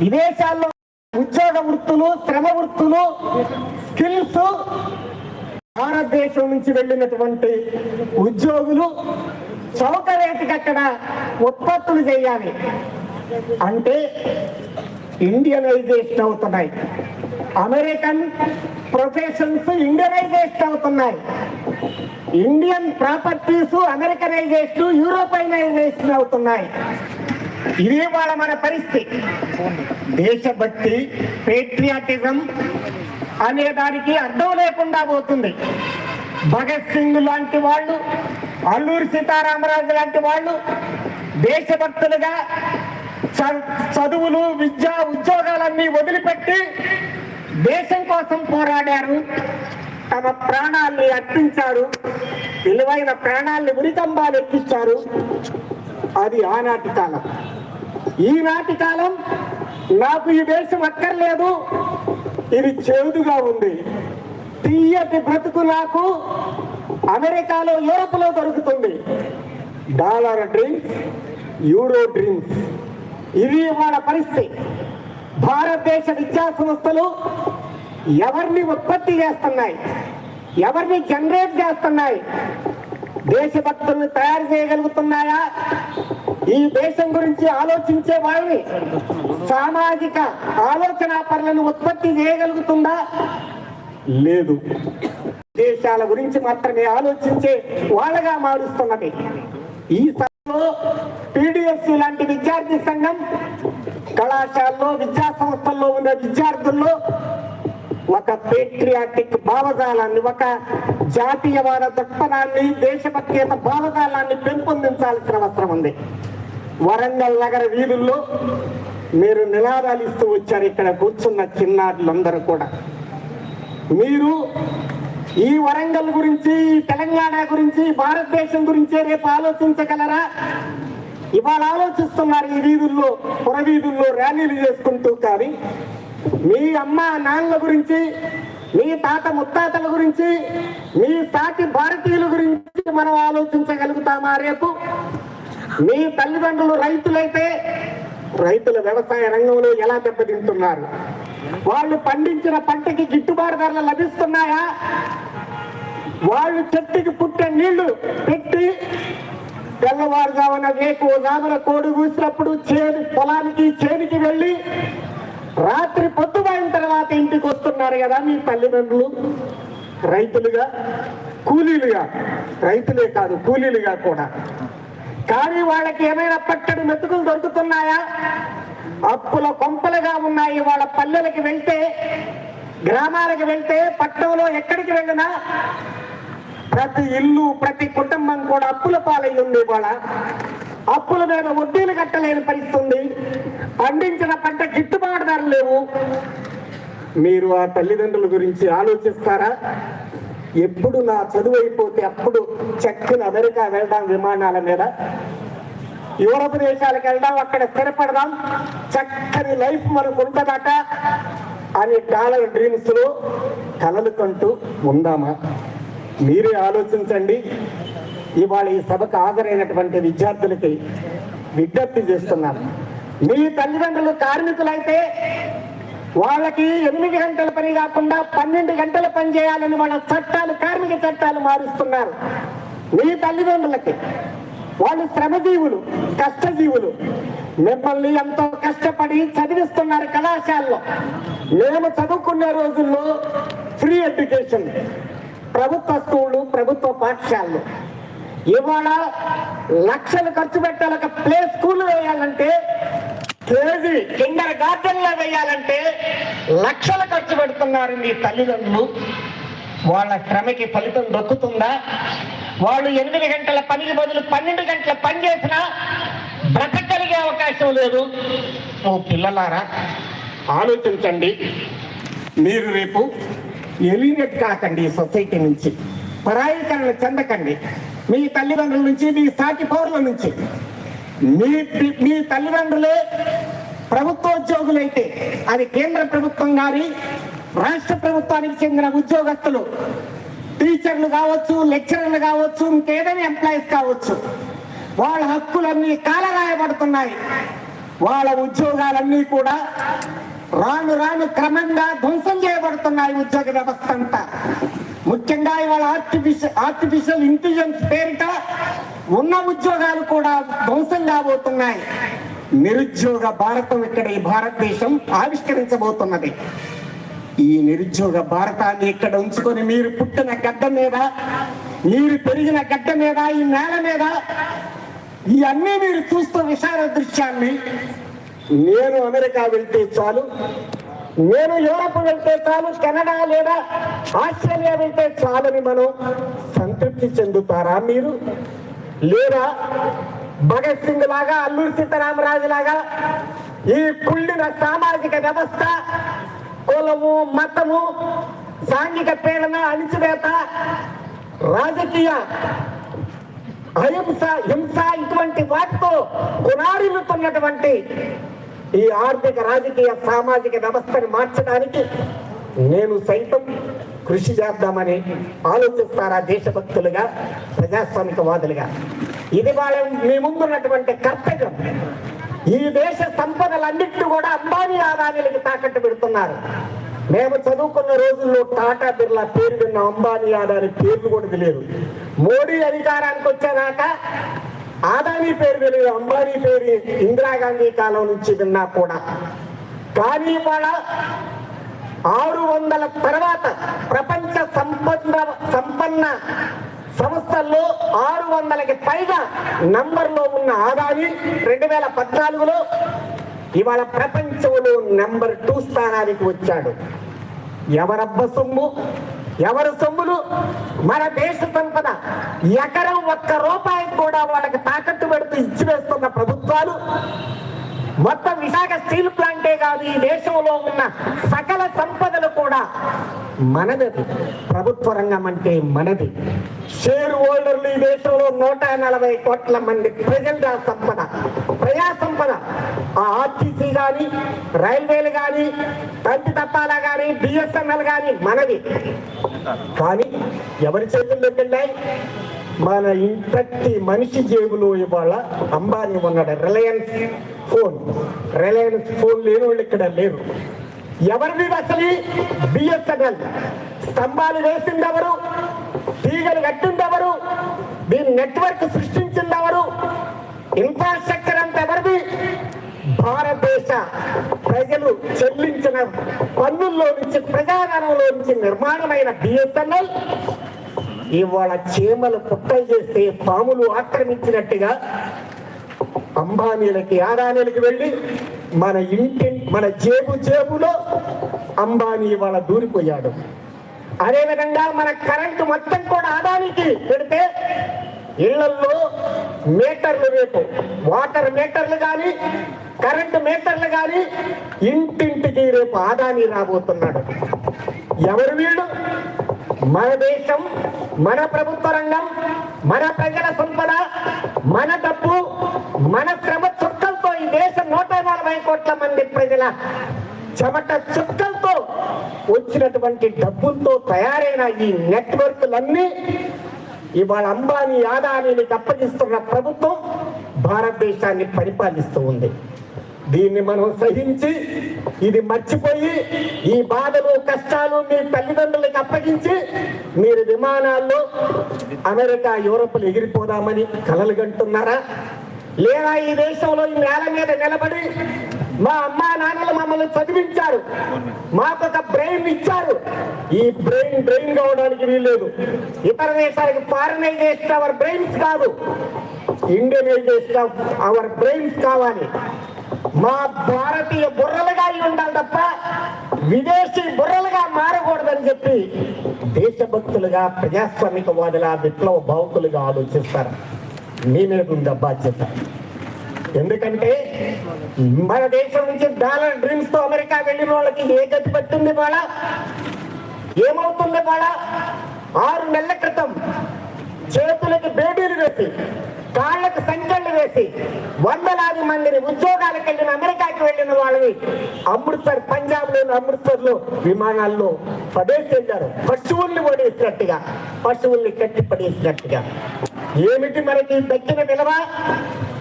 విదేశాల్లో ఉద్యోగ వృత్తులు శ్రమ వృత్తులు స్కిల్స్ భారతదేశం నుంచి వెళ్ళినటువంటి ఉద్యోగులు చౌక రేటుకి అక్కడ ఉత్పత్తులు చేయాలి. అంటే ఇండియనైజేషన్ అవుతున్నాయి. అమెరికన్ ప్రొఫెషన్స్ ఇండియనైజేషన్ అవుతున్నాయి. ఇండియన్ ప్రాపర్టీస్ అమెరికనైజేషన్ యూరోపైనైజేషన్ అవుతున్నాయి. ఇది వాళ్ళ మన పరిస్థితి. దేశభక్తి పేట్రియాటిజం అనే దానికి అర్థం లేకుండా పోతుంది. భగత్ సింగ్ లాంటి వాళ్ళు అల్లూరి సీతారామరాజు లాంటి వాళ్ళు దేశభక్తులుగా చదువులు విద్య ఉద్యోగాలన్నీ వదిలిపెట్టి దేశం కోసం పోరాడారు. తమ ప్రాణాల్ని అర్పించారు. విలువైన ప్రాణాల్ని ఉరితంబాలు ఎక్కించారు. అది ఆనాటి కాలం. ఈనాటి కాలం నాకు ఈ దేశం అక్కర్లేదు. ఇది చేదుగా ఉంది. తీయటి బ్రతుకు నాకు అమెరికాలో యూరప్లో దొరుకుతుంది. డాలర్ డ్రీమ్స్ యూరో డ్రీమ్స్ ఇది మన పరిస్థితి. భారతదేశ విద్యా సంస్థలు ఎవరిని ఉత్పత్తి చేస్తున్నాయి? ఎవరిని జనరేట్ చేస్తున్నాయి? దేశభక్తుల్ని తయారు చేయగలుగుతున్నాయా? ఈ దేశం గురించి ఆలోచించే వారిని సామాజిక ఆలోచన పనులను ఉత్పత్తి చేయగలుగుతుందా? లేదు. దేశాల గురించి మాత్రమే ఆలోచించే వాళ్ళగా మారుస్తున్నది. ఈ సమయంలో పీడిఎస్సీ లాంటి విద్యార్థి సంఘం కళాశాలలో విద్యా సంస్థల్లో ఉన్న విద్యార్థుల్లో ఒక పేట్రియాటిక్ భావజాలాన్ని ఒక జాతీయవాద దృక్పథాన్ని దేశభక్తి భావజాలాన్ని పెంపొందించాల్సిన అవసరం ఉంది. వరంగల్ నగర వీధుల్లో మీరు నినాదాలు ఇస్తూ వచ్చారు ఇక్కడ కూర్చున్న చిన్నారులందరూ కూడా. మీరు ఈ వరంగల్ గురించి తెలంగాణ గురించి భారతదేశం గురించి రేపు ఆలోచించగలరా? ఇవాళ ఆలోచిస్తున్నారు ఈ వీధుల్లో పురవీధుల్లో ర్యాలీలు చేసుకుంటూ కానీ మీ అమ్మ నాన్నల గురించి మీ తాత ముత్తాతల గురించి మీ సాటి భారతీయుల గురించి మనం ఆలోచించగలుగుతామా రేపు? మీ తల్లిదండ్రులు రైతులైతే రైతుల వ్యవసాయ రంగంలో ఎలా దెబ్బతింటున్నారు? వాళ్ళు పండించిన పంటకి గిట్టుబాటు ధరలు లభిస్తున్నాయా? వాళ్ళు చెట్టుకి పుట్టే నీళ్ళు పెట్టి తెల్లవారుజామున రేపు జామున కోడి కూసినప్పుడు చేను పొలానికి చేనికి వెళ్ళి రాత్రి పొద్దుపోయిన తర్వాత ఇంటికి వస్తున్నారు కదా మీ తల్లిదండ్రులు? రైతులుగా? కూలీలుగా? రైతులే కాదు కూలీలుగా కూడా. కానీ వాళ్ళకి ఏమైనా పట్టడి మెతుకులు దొరుకుతున్నాయా? అప్పుల కొంపలుగా ఉన్నాయి వాళ్ళ పల్లెలకి వెళ్తే గ్రామాలకు వెళ్తే పట్టణంలో ఎక్కడికి వెళ్ళినా? ప్రతి ఇల్లు ప్రతి కుటుంబం కూడా అప్పుల పాలై ఉంది వాళ్ళ అప్పుల మీద వడ్డీలు కట్టలేని పరిస్థితుంది. పండించిన పంట గిట్టుబాటు ధర లేవు. మీరు ఆ తల్లిదండ్రుల గురించి ఆలోచిస్తారా? ఎప్పుడు నా చదువు అయిపోతే అప్పుడు చక్కని అమెరికా వెళ్దాం విమానాల మీద. యూరప్ దేశాలకు వెళ్దాం అక్కడ స్థిరపడదాం. చక్కని లైఫ్ మనకు ఉంటుందట అని డాలర్ డ్రీమ్స్లో కలలు కంటూ ఉందామా? మీరే ఆలోచించండి. ఇవాళ ఈ సభకు హాజరైనటువంటి విద్యార్థులకి విజ్ఞప్తి చేస్తున్నాను. మీ తల్లిదండ్రులు కార్మికులైతే వాళ్ళకి ఎనిమిది గంటల పని కాకుండా పన్నెండు గంటల పని చేయాలని వాళ్ళ చట్టాలు కార్మిక చట్టాలు మారుస్తున్నారు. మీ తల్లిదండ్రులకి వాళ్ళు శ్రమజీవులు కష్టజీవులు మిమ్మల్ని ఎంతో కష్టపడి చదివిస్తున్నారు కళాశాలలో. మేము చదువుకునే రోజుల్లో ఫ్రీ ఎడ్యుకేషన్ ప్రభుత్వ స్కూళ్ళు ప్రభుత్వ పాఠశాలలు. ఇవాళ లక్షలు ఖర్చు పెట్టాలి ఒక ప్లే స్కూల్ వేయాలంటే కేజీ కిండర్ గార్డెన్లో వేయాలంటే లక్షలు ఖర్చు పెడుతున్నారు మీ తల్లిదండ్రులు. వాళ్ళ శ్రమకి ఫలితం దొక్కుతుందా? వాళ్ళు ఎనిమిది గంటల పనికి బదులు పన్నెండు గంటల పని చేసినా బ్రతకలిగే అవకాశం లేదు. ఓ పిల్లలారా ఆలోచించండి. మీరు రేపు ఎలినేట్ కాకండి సొసైటీ నుంచి. పరాయీకరణ చెందకండి. మీ తల్లిదండ్రుల నుంచి మీ సాటి పౌరుల నుంచి. మీ మీ తల్లిదండ్రులే ప్రభుత్వోద్యోగులైతే అది కేంద్ర ప్రభుత్వం గాని రాష్ట్ర ప్రభుత్వానికి చెందిన ఉద్యోగస్తులు టీచర్లు కావచ్చు లెక్చరర్లు కావచ్చు ఇంకేదైనా ఎంప్లాయీస్ కావచ్చు వాళ్ళ హక్కులన్నీ కాలరాయబడుతున్నాయి. వాళ్ళ ఉద్యోగాలన్నీ కూడా రాను రాను క్రమంగా ధ్వంసం చేయబడుతున్నాయి ఉద్యోగ వ్యవస్థ అంతా. ముఖ్యంగా ఇవాళ ఆర్టిఫిషియల్ ఆర్టిఫిషియల్ ఇంటెలిజెన్స్ పేరు ఉన్న ఉద్యోగాలు కూడా ధ్వంసం కాబోతున్నాయి నిరుద్యోగ భారతం ఇక్కడ ఈ భారతదేశం ఆవిష్కరించబోతున్నది. ఈ నిరుద్యోగ భారతాన్ని ఇక్కడ ఉంచుకొని మీరు పుట్టిన గడ్డ మీద మీరు పెరిగిన గడ్డ మీద ఈ నేల మీద ఇవన్నీ మీరు చూస్తూ విశాల దృశ్యాన్ని నేను అమెరికా వెళ్తే చాలు నేను యూరప్ వెళ్తే చాలు కెనడా లేదా ఆస్ట్రేలియా వెళ్తే చాలని మనం సంతృప్తి చెందుతారా మీరు? లేదా భగత్ సింగ్ లాగా అల్లూరి సీతారామరాజు లాగా ఈ కుళ్ళిన సామాజిక వ్యవస్థ కులము మతము సాంఘిక పీడన అణిచివేత రాజకీయ అహింస హింస ఇటువంటి వాటితో గుణారిల్లుతున్నటువంటి ఈ ఆర్థిక రాజకీయ సామాజిక వ్యవస్థను మార్చడానికి నేను సైతం కృషి చేద్దామని ఆలోచిస్తారా దేశభక్తులుగా ప్రజాస్వామికవాదులుగా? ఇది వాళ్ళ మీ ముందున్నటువంటి కర్తవ్యం. ఈ దేశ సంపదలన్నింటినీ కూడా అంబానీ ఆదానీలకు తాకట్టు పెడుతున్నారు. మేము చదువుకున్న రోజుల్లో టాటా బిర్లా పేరు విన్న అంబానీ ఆదాని పేర్లు కూడా తెలియదు. మోడీ అధికారానికి వచ్చేదాకా ఆదానీ పేరు తెలియదు అంబానీ పేరు ఇందిరాగాంధీ కాలం నుంచి విన్నా కూడా. కానీ వాళ్ళ ఆరు వందల తర్వాత ప్రపంచ సంపన్న సంపన్న సంస్థల్లో ఆరు వందలకి పైగా నంబర్లో ఉన్న ఆదాని రెండు వేల పద్నాలుగులో ఇవాళ ప్రపంచంలో నెంబర్ టూ స్థానానికి వచ్చాడు. ఎవరబ్బ సొమ్ము? ఎవరు సొమ్ములు? మన దేశ సంపద ఎకరం ఒక్క రూపాయి కూడా వాళ్ళకి తాకట్టు పెడుతూ ఇచ్చివేస్తున్న ప్రభుత్వాలు మొత్తం విశాఖ స్టీల్ ప్లాంటే కాదు ఈ దేశంలో ఉన్న సకల సంపదలు కూడా మనది. ప్రభుత్వ రంగం అంటే మనది. షేర్ హోల్డర్లు ఈ దేశంలో నూట నలభై కోట్ల మంది ప్రజల సంపద? ప్రజా సంపద. ఆ ఆర్టీసీ కానీ రైల్వేలు కానీ తంతి తప్పాల కానీ బిఎస్ఎన్ఎల్ కానీ మనది కానీ ఎవరి చేతుల్లో వెళ్ళాయి మన ఇన్- ప్రతి మనిషి జేబులో ఇవాళ అంబానీ ఉన్నాడు. రిలయన్స్. ఫోన్. రిలయన్స్ ఫోన్ లేని వాళ్ళు ఇక్కడ లేరు. ఎవరిది అసలు బిఎస్ఎన్ఎల్ స్తంభాలు వేసింది ఎవరు తీగలు కట్టింది ఎవరు దీని నెట్వర్క్ సృష్టించింది ఎవరు ఇన్ఫ్రాస్ట్రక్చర్ అంతా ఎవరిది? భారతదేశ ప్రజలు చెల్లించిన పన్నుల్లో నుంచి ప్రజాధనంలో నుంచి నిర్మాణమైన బిఎస్ఎన్ఎల్ ఇవాళ చీమలు పుట్టలు చేస్తే పాములు ఆక్రమించినట్టుగా అంబానీలకి ఆదానీలకి వెళ్ళి మన ఇంటి మన జేబు జేబులో అంబానీ ఇవాళ దూరిపోయాడు. అదేవిధంగా మన కరెంటు మొత్తం కూడా ఆదానికి పెడితే ఇళ్ళల్లో మీటర్లు రేపు వాటర్ మీటర్లు కానీ కరెంటు మీటర్లు కానీ ఇంటింటికి రేపు ఆదాని రాబోతున్నాడు. ఎవరు వీళ్ళు? మన దేశం మన ప్రభుత్వ రంగం మన ప్రజల సంపద మన డబ్బు మన శ్రమ చుక్కలతో ఈ దేశం నూట నలభై కోట్ల మంది ప్రజల చెమట చుక్కలతో వచ్చినటువంటి డబ్బులతో తయారైన ఈ నెట్వర్క్లన్నీ ఇవాళ అంబానీ యాదానీని అప్పగిస్తున్న ప్రభుత్వం భారతదేశాన్ని పరిపాలిస్తూ ఉంది. దీన్ని మనం సహించి ఇది మర్చిపోయి ఈ బాధలు కష్టాలు మీ తల్లిదండ్రులకు అప్పగించి మీరు విమానాల్లో అమెరికా యూరోప్లు ఎగిరిపోదామని కలలు కంటున్నారా లేదా ఈ దేశంలో ఈ నేల మీద నిలబడి? మా అమ్మా నాన్నలు మమ్మల్ని చదివించారు. మాకు ఒక బ్రెయిన్ ఇచ్చారు. ఈ బ్రెయిన్ బ్రెయిన్ కావడానికి వీల్లేదు. ఇతర దేశాలకు ఫారినైజేషన్ అవర్ బ్రెయిన్స్ కాదు. ఇండియనైజ్ చేస్తే అవర్ బ్రెయిన్స్ కావాలి. మా భారతీయ బుర్రలుగా ఉండాలి తప్ప విదేశీ బుర్రలుగా మారకూడదని చెప్పి దేశభక్తులుగా ప్రజాస్వామికవాదుల విప్లవ భావకులుగా ఆలోచిస్తారు. మీ మీద ఉంది బాధ్యత. ఎందుకంటే మన దేశం నుంచి డాలర్ డ్రీమ్స్తో అమెరికా వెళ్ళిన వాళ్ళకి ఏ గతి పట్టింది వాళ్ళ ఏమవుతుంది వాళ్ళ ఆరు నెలల క్రితం చేతులకి బేబీలు వేసి కాళ్ళకు సంఖ్యలు వేసి వందలాది మందిని ఉద్యోగాలకు వెళ్ళిన అమెరికాకి వెళ్ళిన వాళ్ళని అమృత్సర్ పంజాబ్లోని అమృత్సర్లో విమానాల్లో పడేసి వెళ్ళారు పశువుల్ని పడేసినట్టుగా పశువుల్ని కట్టి పడేసినట్టుగా ఏమిటి మనకి దక్కిన విలువ?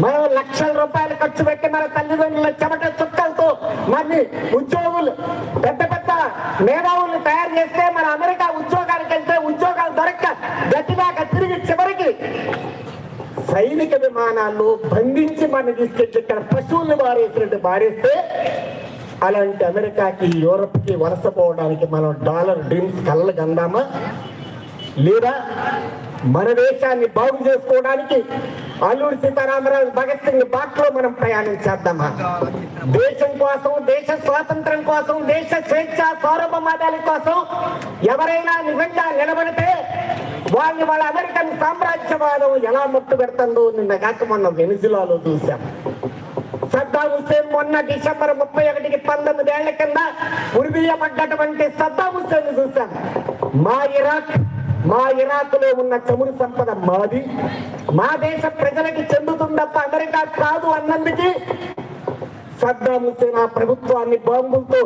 మనం లక్షల రూపాయలు ఖర్చు పెట్టి మన తల్లిదండ్రుల చెమట చుక్కలతో మరి ఉద్యోగులు పెద్ద పెద్ద మేధావులు తయారు చేస్తే మన అమెరికా ఉద్యోగానికి వెళ్తే ఉద్యోగాలు దొరక్క గట్టిదాకా తిరిగి చివరికి సైనిక విమానాలు బంధించి మన తీసుకెళ్ళి ఇక్కడ పశువులు మారేసినట్టు మారేస్తే అలాంటి అమెరికాకి యూరప్కి వలసపోవడానికి మనం డాలర్ డ్రీమ్స్ కళ్ళ గందామా లేదా మన దేశాన్ని బాగు చేసుకోవడానికి అల్లూరి సీతారామరాజు భగత్ సింగ్ బాట్లో మనం ప్రయాణం చేద్దామా? దేశం కోసం దేశ స్వాతంత్రం కోసం దేశ స్వేచ్ఛ సార్వభౌమాదాల కోసం ఎవరైనా నిజంగా నిలబడితే వాళ్ళు వాళ్ళ అమెరికన్ సామ్రాజ్యవాదం ఎలా ముట్టు పెడుతుందో నిన్న కాక మొన్న వెనిజులాలో చూశాం. సద్దాం హుస్సేన్ మొన్న డిసెంబర్ ముప్పై ఒకటికి పంతొమ్మిది ఏళ్ళ కింద ఉరిదీయబడ్డటువంటి సద్దాం హుస్సేన్ చూశాం. మా ఇరాక్ మా ఇరాక్లో ఉన్న చమురు సంపద మాది. మా దేశ ప్రజలకి చెందుతుందప్ప అమెరికా కాదు అన్నందుకే సద్దాం ఆ ప్రభుత్వాన్ని బాంబులతో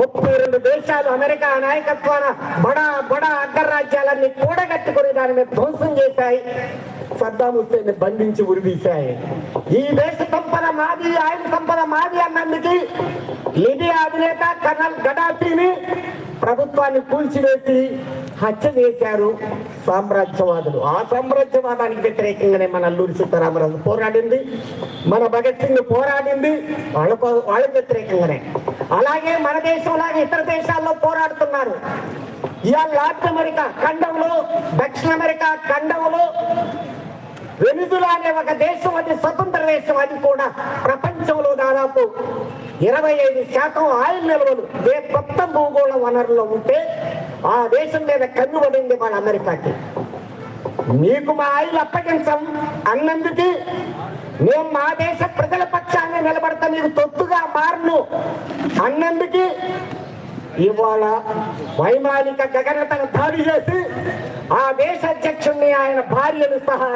ముప్పై రెండు దేశాలు అమెరికా నాయకత్వాన బడా బడా అగ్రరాజ్యాలన్నీ కూడగట్టుకుని దాని మీద ధ్వంసం చేశాయి. సద్దాం హుస్సేన్ బంధించి ఉరిదీశాయి. ఈ దేశ సంపద మాది ఆయన సంపద మాది అన్నందుకు లిబియా అధినేత కర్నల్ గడాఫీని ప్రభుత్వాన్ని కూల్చివేసి హత్య చేశారు సామ్రాజ్యవాదులు. ఆ సామ్రాజ్యవాదానికి వ్యతిరేకంగానే మన అల్లూరి సీతారామరాజు పోరాడింది. మన భగత్ సింగ్ పోరాడింది. వాళ్ళ వాళ్ళకి వ్యతిరేకంగానే. అలాగే మన దేశంలాగా ఇతర దేశాల్లో పోరాడుతున్నారు. ఇవాళ లాటిన్ అమెరికా ఖండంలో దక్షిణ అమెరికా ఖండంలో వెనుజులా అనే ఒక దేశం అది స్వతంత్ర దేశం. అది కూడా ప్రపంచంలో దాదాపు ఇరవై ఐదు శాతం ఆయిల్ నిల్వలు ఏ కొత్త భూగోళ వనరులో ఉంటే ఆ దేశం మీద కన్ను పడింది మన అమెరికాకి. మీకు మా ఆయిల్ అప్పగించం. అన్నందుకు మేము మా దేశ ప్రజల పక్షాన్ని నిలబడతా. మీకు తొత్తుగా మారను. అన్నందుకు ఇవాళ వైమానిక గగనతను దాడి చేసి ఆ దేశ అధ్యక్షుడిని ఆయన భార్యను సహా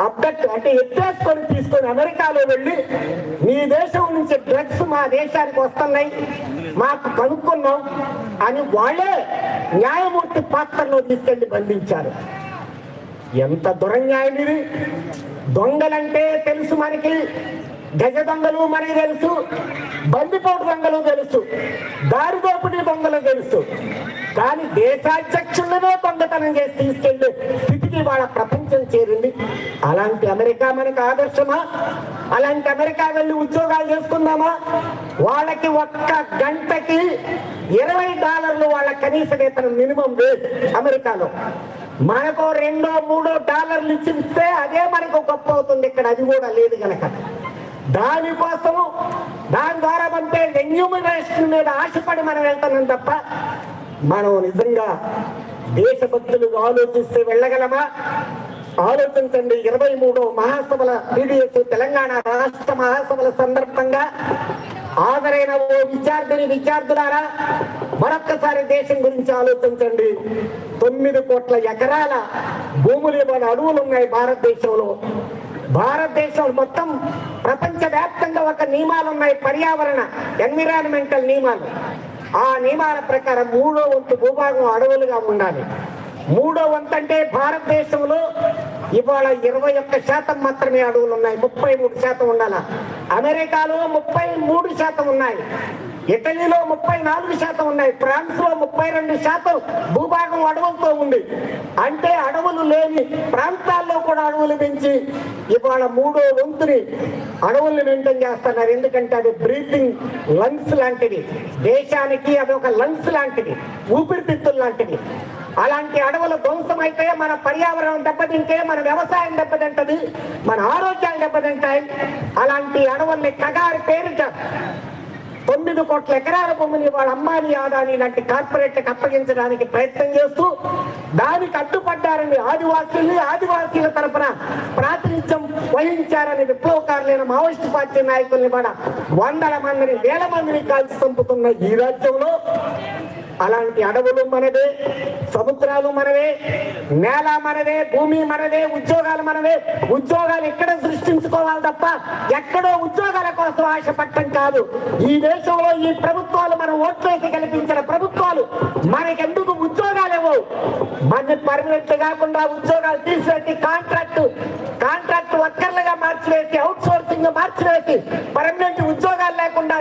అబ్డక్ట్ అంటే ఎత్తేసుకొని తీసుకొని అమెరికాలో వెళ్ళి మీ దేశం నుంచి డ్రగ్స్ మా దేశానికి వస్తున్నాయి మాకు కనుక్కున్నాం అని వాళ్ళే న్యాయమూర్తి పాత్రలో తీసుకెళ్ళి బంధించారు. ఎంత దురన్యాయం ఇది! దొంగలంటే తెలుసు మనకి గజ దొంగలు మనకి తెలుసు బందిపోటు దొంగలు తెలుసు దారి దోపిడీ దొంగలు తెలుసు. కానీ దేశాధ్యక్షులనే దొంగతనం చేసి తీసుకెళ్ళే. స్థితికి వాళ్ళ ప్రపంచం చేరింది. అలాంటి అమెరికా మనకు ఆదర్శమా? అలాంటి అమెరికా వెళ్ళి ఉద్యోగాలు చేసుకుందామా? వాళ్ళకి ఒక్క గంటకి ఇరవై డాలర్లు వాళ్ళ కనీస వేతనం మినిమం వేజ్ అమెరికాలో. మనకు రెండో మూడో డాలర్లు ఇచ్చిస్తే అదే మనకు గొప్ప అవుతుంది. ఇక్కడ అది కూడా లేదు కనుక దానికోసం దాని ద్వారా పంపే రెన్యూమినేషన్ మీద ఆశపడి మనం వెళ్తున్నాం తప్ప మనం నిజంగా దేశభక్తులుగా ఆలోచిస్తే వెళ్ళగలమా? ఆలోచించండి. ఇరవై మూడో మహాసభల పీడిఎస్ తెలంగాణ రాష్ట్ర మహాసభల సందర్భంగా హాజరైన ఓ విద్యార్థిని విద్యార్థులారా మరొక్కసారి దేశం గురించి ఆలోచించండి. తొమ్మిది కోట్ల ఎకరాల భూములు ఇవ్వని అడవులు ఉన్నాయి భారతదేశంలో. భారతదేశం మొత్తం ప్రపంచ వ్యాప్తంగా ఒక నియమాలు ఉన్నాయి. పర్యావరణ ఎన్విరాన్మెంటల్ నియమాలు. ఆ నియమాల ప్రకారం మూడో వంతు భూభాగం అడవులుగా ఉండాలి. మూడో వంతు అంటే భారతదేశంలో ఇవాళ ఇరవై ఒక్క శాతం మాత్రమే అడవులు ఉన్నాయి ముప్పై మూడు శాతం ఉండాల? అమెరికాలో ముప్పై మూడు శాతం ఉన్నాయి. ఇటలీలో ముప్పై నాలుగు శాతం ఉన్నాయి. ఫ్రాన్స్లో ముప్పై రెండు శాతం భూభాగం అడవులతో ఉంది. అంటే అడవులు లేని ప్రాంతాల్లో కూడా అడవులు పెంచి ఇవాళ మూడో వంతుని అడవుల్ని మెయింటైన్ చేస్తున్నారు. ఎందుకంటే అది బ్రీతింగ్ లంగ్స్ లాంటిది. దేశానికి అది ఒక లంగ్స్ లాంటిది. ఊపిరితిత్తులు లాంటిది. అలాంటి అడవులు ధ్వంసం అయితే మన పర్యావరణం దెబ్బతింటే మన వ్యవసాయం దెబ్బతింటది మన ఆరోగ్యాలు దెబ్బతింటాయి. అలాంటి అడవుల్ని కగారు పేరిట తొమ్మిది కోట్ల ఎకరాల భూమిని వాళ్ళ అమ్మాని ఆదాని లాంటి కార్పొరేట్లకు అప్పగించడానికి ప్రయత్నం చేస్తూ దానికి అడ్డుపడ్డారని ఆదివాసుల్ని ఆదివాసీల తరపున ప్రాతినిధ్యం వహించారని విప్లవకారులైన మావోయిస్టు పార్టీ నాయకుల్ని కూడా వందల మందిని వేల మందిని కాల్చి చంపుతున్న ఈ రాజ్యంలో అలాంటి అడవులు మనదే సముద్రాలు మనవే నేల మనదే భూమి మనదే ఉద్యోగాలు మనవే. ఉద్యోగాలు ఇక్కడ సృష్టించుకోవాలి తప్ప ఎక్కడో ఉద్యోగాల కోసం ఆశపడటం కాదు. ఈ దేశంలో ఈ ప్రభుత్వాలు మనం ఓట్లేసి కల్పించిన ప్రభుత్వాలు మనకెందుకు ఉద్యోగాలు ఇవ్వవు? మన పర్మనెంట్ కాకుండా ఉద్యోగాలు తీసివేసి కాంట్రాక్ట్ కాంట్రాక్ట్ వర్కర్లుగా మార్చివేసి అవుట్ సోర్సింగ్ మార్చివేసి పర్మనెంట్ ఉద్యోగాలు లేకుండా